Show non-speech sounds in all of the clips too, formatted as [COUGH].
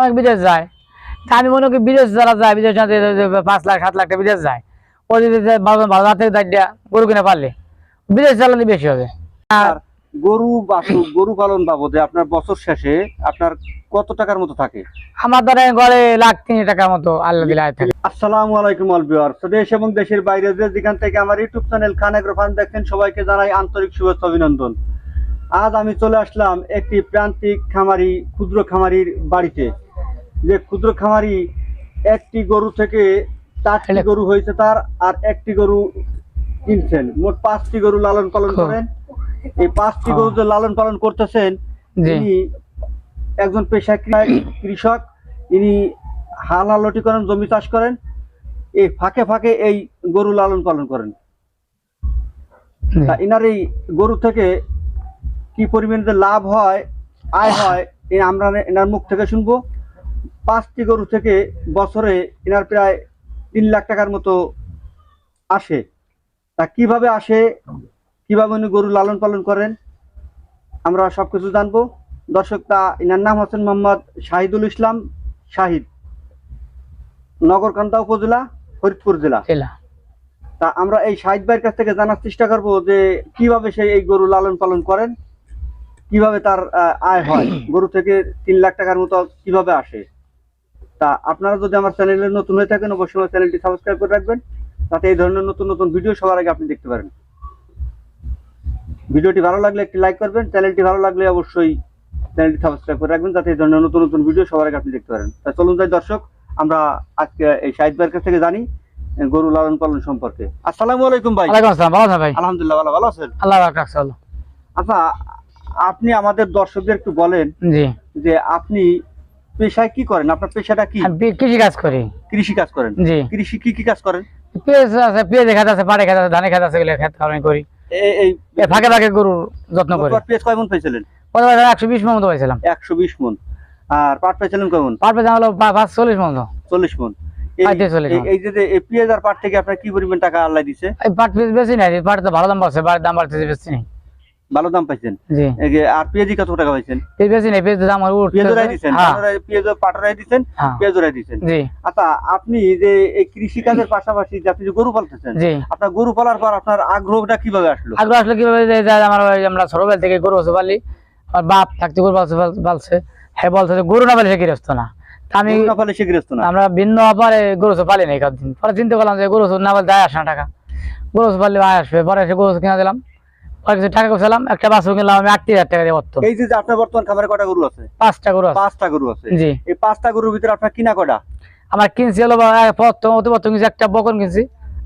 অনেক বিদেশ যায়। তা আমি মনে করি বিদেশ যারা যায় বিদেশ পাঁচ লাখ সাত লাখ টাকা বিদেশ যায় ও যদি ভালো ভালো থেকে দাঁড়িয়ে গরু কিনে পারলে। বিদেশ চালানি বেশি হবে। আর গরু গরু পালন বাবদে আপনার বছর শেষে আপনার কত টাকার মতো থাকে? আমার দ্বারা গড়ে লাখ তিন টাকার মতো আল্লাহ থাকে। আসসালামু আলাইকুম দেশ এবং দেশের বাইরে যে যেখান থেকে আমার ইউটিউব চ্যানেল খান ফার্ম দেখেন সবাইকে জানাই আন্তরিক শুভেচ্ছা অভিনন্দন। আজ আমি চলে আসলাম একটি প্রান্তিক খামারি ক্ষুদ্র খামারির বাড়িতে। যে ক্ষুদ্র খামারি একটি গরু থেকে চারটি গরু হয়েছে তার আর একটি গরু কিনছেন। মোট পাঁচটি গরু লালন পালন করেন। এই পাঁচটি। গরু যে লালন পালন করতেছেন ইনি একজন পেশা কৃষক। ইনি হাল হালটি করেন জমি চাষ করেন। এই ফাঁকে ফাঁকে এই গরু লালন পালন করেন। তা ইনার এই গরু থেকে কি পরিমাণে যে লাভ হয় আয় হয় আমরা এনার মুখ থেকে শুনব। পাঁচটি গরু থেকে বছরে এনার প্রায় তিন লাখ টাকার মতো আসে। তা কীভাবে আসে? কীভাবে উনি গরু লালন পালন করেন? আমরা সবকিছু জানব। দর্শক তা ইনার নাম হচ্ছেন মোহাম্মদ শাহিদুল ইসলাম শাহিদ নগরকান্দা উপজেলা ফরিদপুর জেলা। জেলা। তা আমরা এই শাহিদ ভাইয়ের কাছ থেকে জানার চেষ্টা করব যে কীভাবে সে এই গরু লালন পালন করেন কীভাবে তার আয় হয়। গরু থেকে তিন লাখ টাকার মতো কীভাবে আসে? তা আপনারা যদি আমার চ্যানেলে নতুন হয়ে থাকেন অবশ্যই আমার চ্যানেলটি সাবস্ক্রাইব করে রাখবেন। যাতে এই ধরনের নতুন নতুন ভিডিও সবার আগে আপনি দেখতে পারেন। ভিডিওটি ভালো লাগলে একটি লাইক করবেন চ্যানেলটি ভালো লাগলে অবশ্যই চ্যানেলটি সাবস্ক্রাইব করে রাখবেন যাতে এই ধরনের নতুন নতুন ভিডিও সবার আগে আপনি দেখতে পারেন। তা চলুন যাই দর্শক আমরা আজকে এই শাহিদ ভাইয়ের কাছ থেকে জানি গরু লালন পালন সম্পর্কে। আসসালামু আলাইকুম ভাই। ওয়ালাইকুম আসসালাম ভালো আছেন ভাই? আলহামদুলিল্লাহ ভালো ভালো আছেন? আল্লাহ রাখছে আচ্ছা আপনি আমাদের দর্শকদের একটু বলেন জি। যে আপনি পেশায় কি করেন? আপনার পেশাটা কি? কৃষি কাজ করি। কৃষি কাজ করেন? জি। কৃষি কি কি কাজ করেন? পেঁয়াজ আছে পেঁয়াজ খেতে আছে পাড়ে খেতে আছে ধানে খেতে আছে এগুলো খেতে আমি করি। এই ফাঁকে ফাঁকে গরুর যত্ন করি। পেঁয়াজ কয় মন পেয়েছিলেন একশো বিশ মতো পাইছিলাম। একশো বিশ মন। আর পাট পেয়েছিলেন কেমন পাট পেয়েছিলাম হলো পাঁচ চল্লিশ মন এই- চল্লিশ যে এই পেঁয়াজ আর পাট থেকে আপনার কি পরিমাণ টাকা আল্লাহ দিছে? পাট পিস বেশি নাই পাট তো ভালো দাম পাটের দাম বাড়তেছে বেশি নেই। ভালো দাম পাইছেন? আর পেঁয়াজি কত টাকা পাইছেন? হ্যাঁ। হ্যাঁ। আচ্ছা আপনি যে এই কৃষি কাজের পাশাপাশি আপনি যে গরু পালতেছেন আপনার গরু পালার পর আপনার আগ্রহটা কীভাবে আসলো? আগ্রহ আসলে কীভাবে আমার ছোটবেলা থেকে গরু বসে পালি আমার বাপ থাকতে গরু পালছে হ্যাঁ বলছে যে গরু না পালে সে গৃহস্থ না। আমি পালে আমরা ভিন্ন গরু পালি নাই কদিন পরে চিন্তা করলাম যে গরু না পালে দেয় আসে না টাকা। গরু পারলে আসবে পরে সে গরু কিনা দিলাম। কিছু টাকা করছিলাম একটা বাছুর কিনলাম আমি আটত্রিশ হাজার টাকা দিয়ে করতো এই যে আপনার বর্তমান খামারে কটা গরু আছে? পাঁচটা গরু আছে। পাঁচটা গরু আছে। জি। এই পাঁচটা গরুর ভিতরে আপনার কিনা কটা আমার কিনছি হলো প্রথম অতি প্রথম কিনছি একটা বকন কিনছি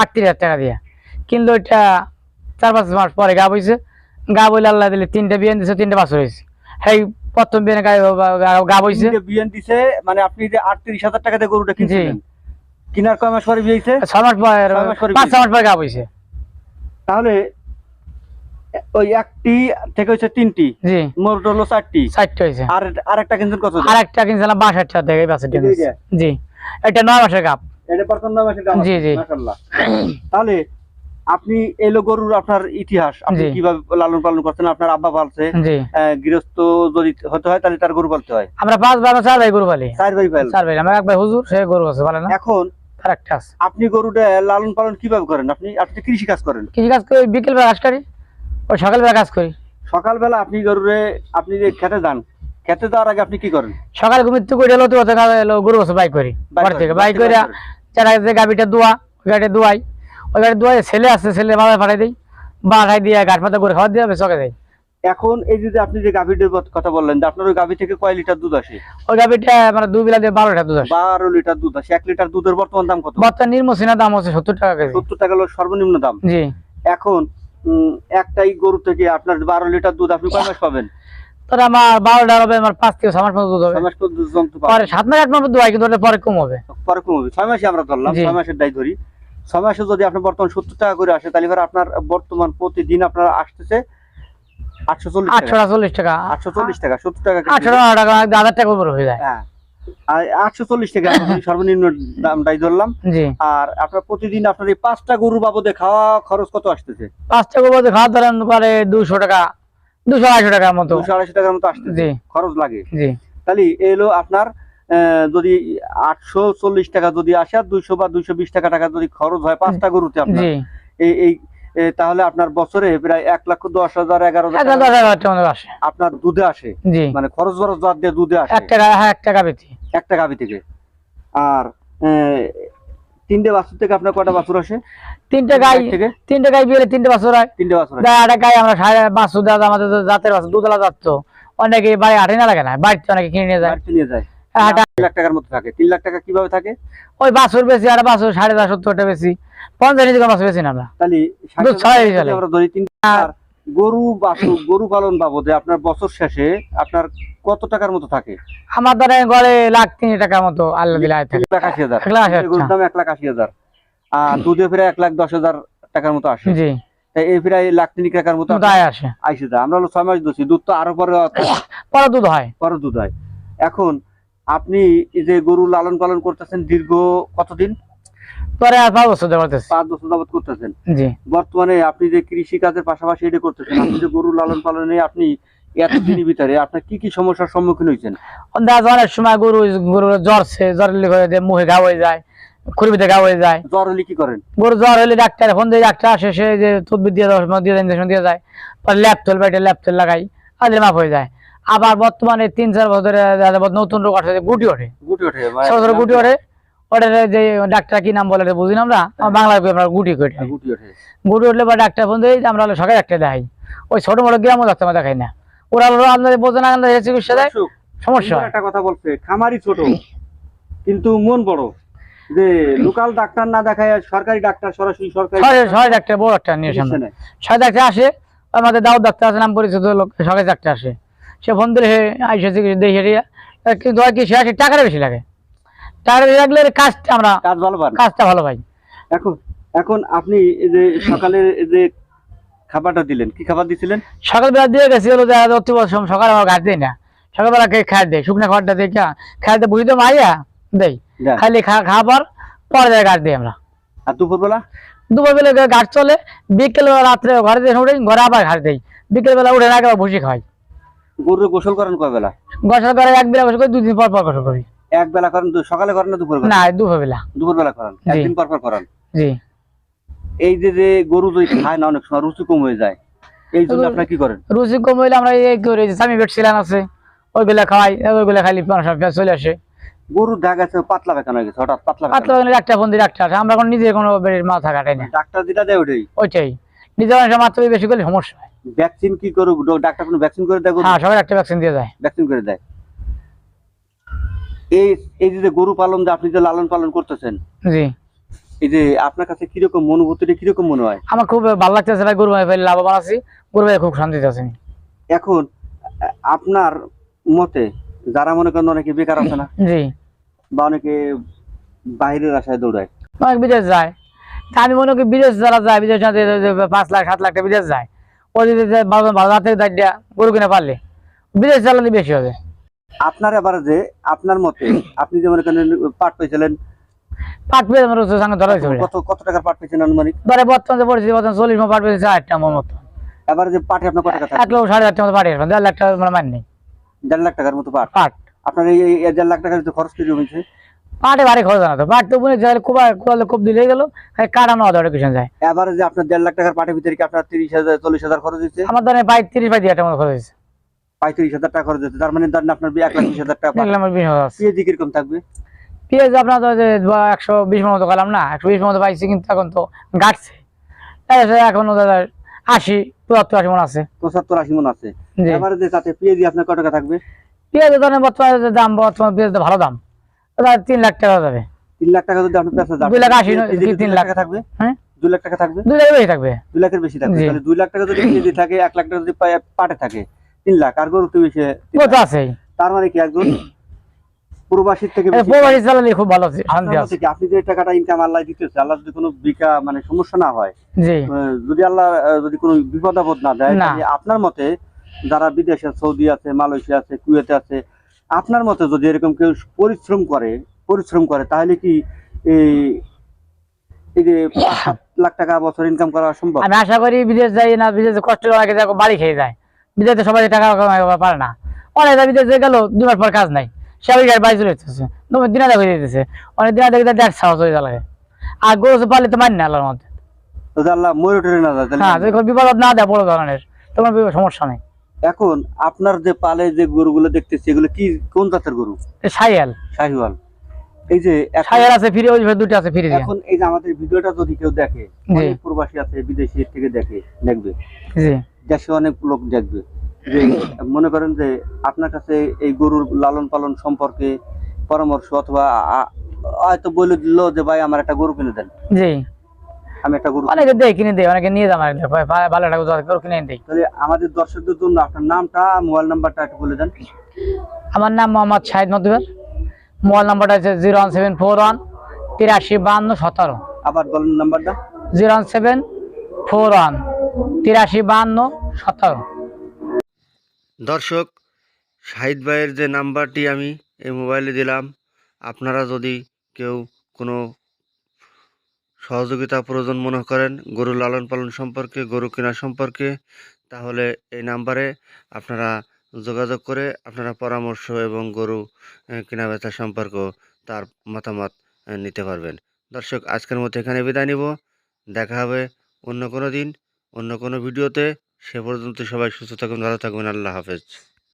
আটত্রিশ হাজার টাকা দিয়ে। কিন্তু ওইটা চার পাঁচ মাস পরে গা বইছে। গা বইলে আল্লাহ দিলে তিনটা বিয়ে দিছে তিনটা বাছুর হয়েছে। সেই প্রথম বিয়ে গা বইছে। বিয়ান দিছে মানে আপনি যে আটত্রিশ হাজার টাকা দিয়ে গরুটা কিনছিলেন। কিনার কয় মাস পরে মাস পরে মাস পরে পাঁচ মাস পরে গা বইছে। তাহলে ওই একটি থেকে হচ্ছে তিনটি। জি। মোট হলো চারটি। চারটে হয়েছে আর আরেকটা কিনছেন কত দিয়ে? আর একটা কিনছিলাম হাজার বাছুরটা এই যে? জি। এটা নয় মাসের গাপ এটা বর্তমান নয় মাসের আছে, জি, জি। মাশাআল্লাহ। তাহলে আপনি এলো গরুর আপনার ইতিহাস। আপনি কীভাবে লালন পালন করছেন? আপনার আব্বা পালছে। গৃহস্থ যদি হতে হয় তাহলে তার গরু পালতে হয়। আমরা পাঁচ বার চার ভাই গরু পালি। চার ভাই পাল। চার ভাই। আমার এক ভাই হুজুর সে গরু আছে বলে না? এখন আপনি গরুটা লালন পালন কীভাবে করেন? আপনি আপনি কৃষি কাজ করেন। কৃষি কাজ করি বিকেল বেলা করি ওই সকালবেলা কাজ করি। সকালবেলা আপনি গরুরে আপনি যে খেতে যান খেতে যাওয়ার আগে আপনি কি করেন? সকালে ঘুমিতে করে এলো তো এলো গরু বসে বাইক করি। করেন, থেকে বাইক করে। চার যে গাড়িটা দোয়া ওই গাড়ি দোয়াই। ওই গাড়ি দোয়াই ছেলে আসছে ছেলে বাবা পাঠাই দিই। বাড়াই দিয়ে গাছ পাতা করে খাওয়া দিয়ে চকে দেয় এখন এই যে আপনি যে গাভীর কথা বললেন যে আপনার ওই গাভী থেকে কয় লিটার দুধ আসে? ওই গাভীটা মানে দুই বেলা দিয়ে বারোটা দুধ আসে। বারো লিটার দুধ আসে। এক লিটার দুধের বর্তমান দাম কত? বর্তমান নির্মসিনা দাম হচ্ছে সত্তর টাকা সত্তর টাকা হলো সর্বনিম্ন দাম। জি। এখন একটাই গরু থেকে আপনার বারো লিটার দুধ আপনি কয় মাস পাবেন? তোর আমার বারোটা হবে আমার পাঁচ থেকে ছয় মাস মতো দুধ হবে। মাস পর্যন্ত পরে সাত মাস আট মাস দুধ হয় কিন্তু পরে কম হবে। পরে কমবে ছয় মাসে আমরা ধরলাম। ছয় মাসের দায় ধরি। ছয় মাসে যদি আপনার বর্তমান সত্তর টাকা করে আসে তাহলে এবার আপনার বর্তমান প্রতিদিন আপনার আসতেছে আটশো চল্লিশ আটশো চল্লিশ টাকা। আটশো চল্লিশ টাকা সত্তর টাকা। আটশো টাকা হাজার টাকা উপরে হয়ে যায়। হ্যাঁ। আটশো চল্লিশ টাকা [LAUGHS] সর্বনিম্ন দামটাই ধরলাম। আর আপনার প্রতিদিন আপনার এই পাঁচটা গরু বাবদে খাওয়া খরচ কত আসতেছে? পাঁচটা গোবর খাওয়া ধরেন পরে দুশো টাকা দুশো আড়াইশো টাকার মতো। দুশো আড়াইশো টাকার মতো আসতেছে। খরচ লাগে। তাহলে এলো আপনার আহ, যদি আটশো চল্লিশ টাকা যদি আসে আর দুইশো বা দুইশো বিশ টাকা টাকা যদি খরচ হয় পাঁচটা গরুতে আপনার এই তাহলে আপনার বছরে প্রায় এক লক্ষ দশ হাজার এগারো হাজার এক টাকা টাকা আসে। আপনার দুধে আসে? মানে খরচ বরচ বাদ দিয়ে দুধে আসে? এক টাকা হ্যাঁ এক টাকা বেশি। একটা গাভি থেকে? আর তিনটে বাছুর থেকে আপনার কটা বাছুর আসে? তিনটে গাই থেকে? তিনটে গাই বিয়ে তিনটে বছর হয়। তিনটে বাছুর একটা গাই আমরা সাড়ে দাদা আমাদের জাতের বাসু দুধলা যাচ্ছ অনেকে বাড়ি আটে না লাগে না বাড়িতে অনেকে কিনে নিয়ে যায়। নিয়ে যায়। লাখ টাকার মতো থাকে। তিন লাখ টাকা কীভাবে থাকে? ওই বাসুর বেশি আর বাসুর সাড়ে দশ সত্তরটা বেশি। পঞ্চাশ বেশি না আমরা। তাহলে ধরি তিন গরু [COUGHS] গরু পালন বাবদে আপনার বছর শেষে আপনার কত টাকার মতো থাকে? আমার ধরেন গড়ে লাখ তিন টাকার মতো আল্লাহ দিলে থাকে। লাখ আশি হাজার। গরুর দাম এক লাখ আশি হাজার। আর দুধে প্রায় এক লাখ দশ হাজার টাকার মতো আসে। জি। এই প্রায় লাখ তিন টাকার মতো আসে। আইসে আমরা হলো ছয় মাস দোষী দুধ তো আরও পরে [COUGHS] পরে দুধ হয়। পরে দুধ হয়। এখন আপনি এই যে গরু লালন পালন করতেছেন দীর্ঘ কতদিন? পরে আর পাঁচ বছর ধরে পাঁচ বছর যাবত করতেছেন। জি। বর্তমানে আপনি যে কৃষি কাজের পাশাপাশি এটা করতেছেন আপনি যে গরু লালন পালনে আপনি এতদিনের ভিতরে আপনার কি কি সমস্যার সম্মুখীন হয়েছেন? দেখা সময় গরু গরু জ্বরছে জ্বর হয়ে যায় ঘা হয়ে যায় খুরবিতে ঘা হয়ে যায়। জ্বর হলে কি করেন? গরু জ্বর হলে ডাক্তার ফোন দিয়ে ডাক্তার আসে সে যে তদবির দিয়ে দেওয়ার সময় দিয়ে ইঞ্জেকশন দিয়ে যায় পরে তোল তোল লাগাই আদের মাপ হয়ে যায়। আবার বর্তমানে তিন চার বছরে নতুন রোগ আসে গুটি ওঠে। গুটি ওঠে ছোট ছোট গুটি ওঠে। ওটা যে ডাক্তার কি নাম বলে বুঝি না আমরা? গুটি কই হ্যাঁ, গুটি ওঠে। গুটি উঠলে বা ডাক্তার দিয়ে আমরা সকালে একটা দেখাই। ওই ছোট মোটো গ্রামও ডাক্তার আমরা দেখাই না। ওরা আপনাদের বোঝে না চিকিৎসা দেয়? সমস্যা হয়। একটা কথা বলছে খামারি ছোট কিন্তু মন বড়। যে লোকাল ডাক্তার না দেখায় সরকারি ডাক্তার সরাসরি সরকারি ডাক্তার বড় ডাক্তার নিয়ে সামনে নেয়। ডাক্তার আসে আমাদের দাউদ ডাক্তার আছে নাম পরিচিত লোক সরকারি ডাক্তার আসে। সে ফোন দিলে চিকিৎসা দেখে কিন্তু হয় কি সে আসে? টাকাটা বেশি লাগে। টাকাটা বেশি লাগলে কাজটা আমরা কাজ ভালো পান। কাজটা ভালো পাই। এখন এখন আপনি এই যে সকালে এই যে খাবারটা দিলেন কি খাবার দিছিলেন? সকালবেলা দিয়ে গেছি হলো দেখা যায় অতি সময় সকালে আমার ঘাট দেয় না। সকালবেলা কে খাই দেয়? শুকনো খাবারটা দিয়ে খাইতে বুঝতে মাইয়া? দেই। খালি খা খাবার পরে যায় ঘাট দিই আমরা। আর দুপুরবেলা? দুপুরবেলা ঘাট চলে। বিকেল রাত্রে ঘরে দিয়ে উঠে ঘরে আবার ঘাট দেই। বিকেল বেলা উঠে না একবার ভুসি খাই গরু গোসল করেন কয় বেলা? গোসল করে এক বেলা গোসল করি দুই দিন পর পর গোসল করি। এক বেলা করেন সকালে করেন না দুপুর না দুপুর বেলা দুপুর বেলা করেন। একদিন পর পর করেন? জি। এই যে যে গরু যদি খায় না অনেক সময় রুচি কম হয়ে যায়। এই জন্য আপনার কি করেন? রুচি কম হইলে আমরা এই করি যে স্বামী বেড সিলান আছে ওইগুলা খাওয়াই ওইগুলা খাইলে মানুষ সব চলে আসে। গরু দেখা গেছে পাতলা বেকানো হয়ে গেছে হঠাৎ পাতলা পাতলা একটা দিয়ে ডাক্তার আসে আমরা কোনো নিজে কোনো মাথা কাটাই না। ডাক্তার যেটা দেয় ওটাই। ওইটাই। নিজে মানুষের মাত্রায় বেশি করলে সমস্যা হয়। ভ্যাকসিন কি করু ডাক্তার কোনো ভ্যাকসিন করে দেয় হ্যাঁ সবাই একটা ভ্যাকসিন দিয়ে যায় ভ্যাকসিন করে দেয়। এই এই যে গরু পালন যে আপনি যে লালন পালন করতেছেন জি। এই যে আপনার কাছে কীরকম অনুভূতিটা কীরকম মনে হয়? আমার খুব ভালো লাগতেছে ভাই গরু ভাই লাভবান আছি। গরু ভাই খুব শান্তিতে আছি। আমি। এখন আপনার মতে যারা মনে করেন অনেকে বেকার আছে না জি। বা অনেকে বাইরের আশায় দৌড়ায়? অনেক বিদেশ যায়। আমি মনে করি বিদেশ যারা যায় বিদেশ পাঁচ লাখ সাত লাখ বিদেশ যায়। ভালো রাতে দাঁড়িয়ে গরু কিনে পারলে। বিদেশ চালালে বেশি হবে। আপনার এবার যে আপনার মতে আপনি যে পাট পেয়েছিলেন পাট পেয়ে আমার সঙ্গে ধরা হয়েছে কত কত টাকার পাট পেয়েছেন আনুমানিক? ধরে বর্তমানে যে পরিস্থিতি বর্তমানে চল্লিশ পাট পেয়েছে আটটা আমার মতো। এবার যে পাটে আপনার কত টাকা এক লক্ষ সাড়ে চারটার মতো পাট দেড় লাখ টাকা মানে মান নেই। দেড় লাখ টাকার মতো পাট। পাট। আপনার এই দেড় লাখ টাকার যে খরচ কি জমেছে? পাটে ভারী খরচ না তো। পাট তো বুনে খুব দিলে গেল কিছু যায়। এবারে যে আপনার দেড় লাখ টাকার পাটের ভিতরে কি আপনার তিরিশ হাজার চল্লিশ হাজার খরচ হচ্ছে আমার ধরেন বাইশ তিরিশ হাজার মতো খরচ হয়েছে। পঁয়ত্রিশ হাজার টাকা খরচ হচ্ছে তার মানে ধরেন আপনার এক লাখ বিশ হাজার টাকা দেখলাম বিশ হাজার। কীরকম থাকবে? পেঁয়াজ আপনার তো একশো বিশ মতো গেলাম না। একশো বিশ মতো পাইছি কিন্তু এখন তো গাটছে এখন দাদা আশি পঁচাত্তর আশি মন আছে। পঁচাত্তর আশি মন আছে। এবারে যে তাতে পিএজি আপনার কত টাকা থাকবে? পেঁয়াজের ধরেন বর্তমানে দাম বর্তমানে পেঁয়াজের ভালো দাম। দাদা তিন লাখ টাকা যাবে। তিন লাখ টাকা যদি আপনি পেঁচা যান দুই লাখ আশি তিন লাখ। থাকবে? হ্যাঁ? দুই লাখ টাকা থাকবে? দুই লাখ বেশি থাকবে। দুই লাখের বেশি থাকবে। তাহলে দুই লাখ টাকা [COUGHS] যদি থাকে এক লাখ টাকা যদি পাটে থাকে তিন লাখ। আর গরু তো বেশি তো আছেই। তার মানে কি একজন প্রবাসীর থেকে প্রবাসী চালালে খুব ভালো আছে, শান্তি আপনার আছে। মতে কি আপনি যে টাকাটা ইনকাম আল্লাহ দিতেছে আল্লাহ যদি কোনো বিকা মানে সমস্যা না হয় যদি আল্লাহ যদি কোনো বিপদ আপদ না দেয় আপনার মতে যারা বিদেশে সৌদি আছে মালয়েশিয়া আছে কুয়েতে আছে আপনার মতে যদি এরকম কেউ পরিশ্রম করে পরিশ্রম করে তাহলে কি এই যে সাত [COUGHS] লাখ টাকা বছর ইনকাম করা সম্ভব? আমি আশা করি বিদেশ যাই না বিদেশে কষ্ট দেখো বাড়ি খেয়ে যায়। বিদেশে সবাই টাকা পারে না। অনেক বিদেশে গেল দু মাস পর কাজ নাই। সে আবার গাড়ি বাইরে চলে যেতেছে। দিনা দেখে দিতেছে। অনেক দিনা দেখে দেড় সাহস হয়ে লাগে আর গরু তো পারলে তো মানি না আল্লাহর মধ্যে আল্লাহ ময়ূর না যায় তাহলে হ্যাঁ বিপদ না দেয় বড় ধরনের তোমার সমস্যা নেই। এখন আপনার যে পালে যে গরুগুলো দেখতেছি এগুলো কি কোন জাতের গরু? সাইয়াল। শাহিওয়াল। এই যে সাইয়াল আছে ফিরে ওই দুটো আছে ফিরে এখন এই যে আমাদের ভিডিওটা যদি কেউ দেখে অনেক প্রবাসী আছে বিদেশি থেকে দেখে দেখবে। দেশে অনেক লোক দেখবে। যে মনে করেন যে আপনার কাছে এই গরুর লালন পালন সম্পর্কে পরামর্শ অথবা হয়তো বলে দিল যে ভাই আমার একটা গরু কিনে দেন। জি। আমি একটা গরু অনেকে দেয় কিনে দেয় অনেকে নিয়ে ভালো টাকা করে কিনে দেয় তাহলে আমাদের দর্শকদের জন্য আপনার নামটা মোবাইল নাম্বারটা একটু বলে দেন। আমার নাম মোহাম্মদ শাহিদ মধুবের মোবাইল নাম্বারটা হচ্ছে zero one seven four one তিরাশি বাহান্ন সতেরো। আবার বলেন নাম্বারটা? Zero one seven four one তিরাশি বাহান্ন সতেরো। দর্শক শাহিদ ভাইয়ের যে নাম্বারটি আমি এই মোবাইলে দিলাম আপনারা যদি কেউ কোনো সহযোগিতা প্রয়োজন মনে করেন, গরু লালন পালন সম্পর্কে, গরু কেনা সম্পর্কে, তাহলে এই নাম্বারে আপনারা যোগাযোগ করে আপনারা পরামর্শ এবং গরু কেনা বেচা সম্পর্ক তার মতামত নিতে পারবেন। দর্শক, আজকের মতো এখানে বিদায় নিব। দেখা হবে অন্য কোনো দিন, অন্য কোনো ভিডিওতে। সে পর্যন্ত সবাই সুস্থ থাকুন, ভালো থাকবেন আল্লাহ হাফেজ।